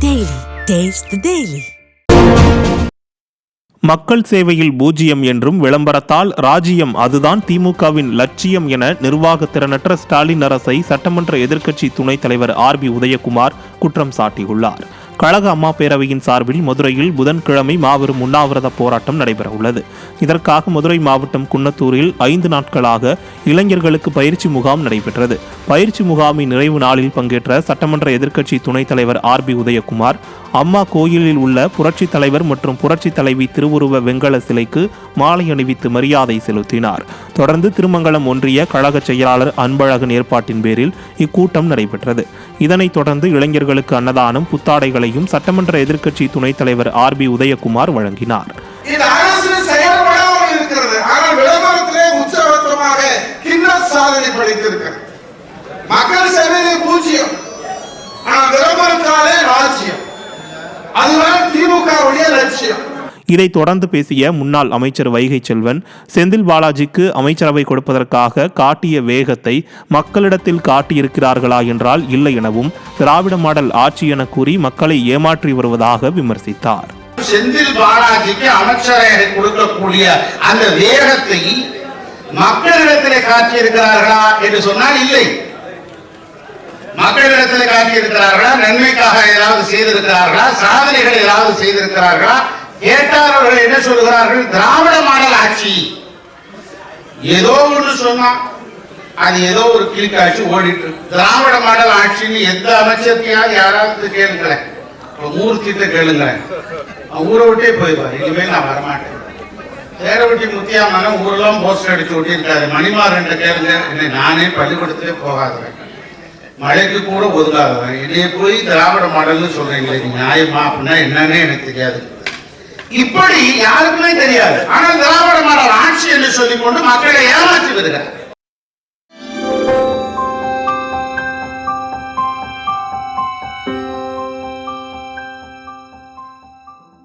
Taste the Daily. மக்கள் சேவையில் பூஜ்ஜியம் என்றும் விளம்பரத்தால் ராஜ்யம் அதுதான் திமுகவின் லட்சியம் என நிர்வாக திறனற்ற ஸ்டாலின் அரசை சட்டமன்ற எதிர்க்கட்சி துணைத் தலைவர் ஆர் பி உதயகுமார் குற்றம் சாட்டியுள்ளார் கழக அம்மா பேரவையின் சார்பில் மதுரையில் புதன்கிழமை மாபெரும் உண்ணாவிரத போராட்டம் நடைபெற உள்ளது இதற்காக மதுரை மாவட்டம் குன்னத்தூரில் ஐந்து நாட்களாக இளைஞர்களுக்கு பயிற்சி முகாம் நடைபெற்றது. பயிற்சி முகாமின் நிறைவு நாளில் பங்கேற்ற சட்டமன்ற எதிர்க்கட்சி துணைத் தலைவர் ஆர் பி உதயகுமார் அம்மா கோயிலில் உள்ள புரட்சி தலைவர் மற்றும் புரட்சி தலைவி திருவுருவ வெங்கல சிலைக்கு மாலை அணிவித்து மரியாதை செலுத்தினார். தொடர்ந்து திருமங்கலம் ஒன்றிய கழக செயலாளர் அன்பழகன் ஏற்பாட்டின் பேரில் இக்கூட்டம் நடைபெற்றது. இதனைத் தொடர்ந்து இளைஞர்களுக்கு அன்னதானம் புத்தாடைகளை புத்தாடைகளையும் சட்டமன்ற எதிர்க்கட்சி துணைத் தலைவர் ஆர் பி உதயகுமார் வழங்கினார். மக்கள் சேவையிலே பூஜ்ஜியம். ஆனால் விளம்பரத்தாலே ராஜ்யம் அதுதான் திமுகவுடைய லட்சியம். இதை தொடர்ந்து பேசிய முன்னாள் அமைச்சர் வைகை செல்வன் செந்தில் பாலாஜிக்கு அமைச்சரவை கொடுப்பதற்காக காட்டிய வேகத்தை மக்களிடத்தில் காட்டியிருக்கிறார்களா என்றால் இல்லை எனவும் திராவிட மாடல் ஆட்சி என கூறி மக்களை ஏமாற்றி வருவதாக விமர்சித்தார். செந்தில் பாலாஜிக்கு அமைச்சரவை கொடுக்கக்கூடிய அந்த வேகத்தை மக்களிடத்திலே காட்டியிருக்கிறார்களா என்று சொன்னால் இல்லை. மக்களிடத்தில் காட்டியிருக்கிறார்களா? நன்மைக்காக ஏதாவது செய்திருக்கிறார்களா? சாதனைகள் ஏதாவது செய்திருக்கிறார்களா? கேட்டார் அவர்கள் என்ன சொல்கிறார்கள் திராவிட மாடல் ஆட்சி. ஏதோ ஒன்று சொன்னா அது ஏதோ ஒரு கிளிக்காட்சி ஓடிட்டு திராவிட மாடல் ஆட்சின்னு எந்த அமைச்சர்க்கையாவது யாராவது கேளுங்களேன். மூர்த்திட்ட கேளுங்களேன். ஊரை விட்டே போயிடுவார். இனிமேல் நான் வரமாட்டேன். தேரவட்டி முத்தியாமன ஊரெல்லாம் போஸ்டர் அடிச்சு ஒட்டியிருக்காரு. மணிமாறன் கேளுங்க. என்னை நானே பள்ளிக்கூடத்திலே போகாதவன். மழைக்கு கூட ஒதுங்காதவன். என்னைய போய் திராவிட மாடல்னு சொல்றீங்களே நியாயமா அப்படின்னா என்னன்னே எனக்கு தெரியாது. இப்படி யாருக்குமே தெரியாது. ஆனால் திராவிட மாடல் ஆட்சி என்று சொல்லிக் கொண்டு மக்களை ஏமாற்றி வருகிறார்